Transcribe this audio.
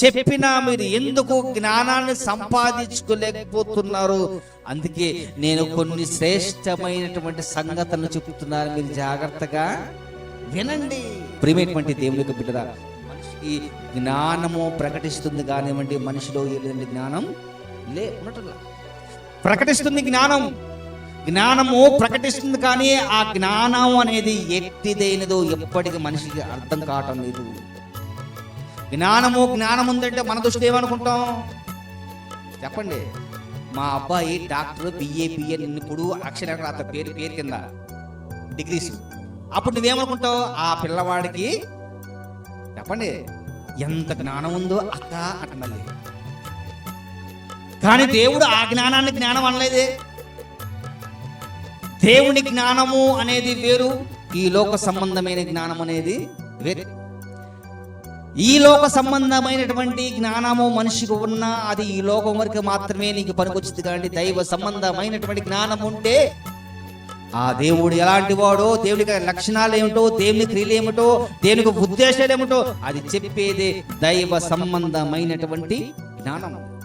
చెప్పినా మీరు ఎందుకు జ్ఞానాన్ని సంపాదించుకోలేకపోతున్నారు? అందుకే నేను కొన్ని శ్రేష్టమైనటువంటి సంగతులను చెబుతున్నాను మీరు జాగ్రత్తగా వినండి. ప్రియమైనటువంటి దేవుని యొక్క బిడ్డరా మనిషికి జ్ఞానము ప్రకటిస్తుంది కానివ్వండి మనిషిలో ఏదండి జ్ఞానం లే ప్రకటిస్తుంది జ్ఞానం. జ్ఞానము ప్రకటిస్తుంది కానీ ఆ జ్ఞానం అనేది ఎట్టిదైనదో ఎప్పటికీ మనిషికి అర్థం కావటం లేదు. జ్ఞానము జ్ఞానం ఉందంటే మన దృష్టి ఏమనుకుంటాం? చెప్పండి. మా అబ్బాయి డాక్టర్ బిఏ బిఏ ఇప్పుడు అక్షర అతని పేరు పేరు కింద. డిగ్రీస్. అప్పుడు నువ్వేమనుకుంటావు? ఆ పిల్లవాడికి చెప్పండి. ఎంత జ్ఞానం ఉందో అక్క అంట మళ్ళీ కానీ దేవుడు ఆ జ్ఞానాన్ని జ్ఞానం అనలేదే. దేవుని జ్ఞానము అనేది వేరు ఈ లోక సంబంధమైన జ్ఞానం అనేది వేరు. ఈ లోక సంబంధమైనటువంటి జ్ఞానము మనిషికి ఉన్నా అది ఈ లోకం వరకు మాత్రమే నీకు పనికొచ్చింది కానీ దైవ సంబంధమైనటువంటి జ్ఞానం ఉంటే ఆ దేవుడు ఎలాంటి వాడో దేవుడికి లక్షణాలు ఏమిటో దేవుని క్రియలు ఏమిటో దేవునికి ఉద్దేశాలు ఏమిటో అది చెప్పేదే దైవ సంబంధమైనటువంటి జ్ఞానం.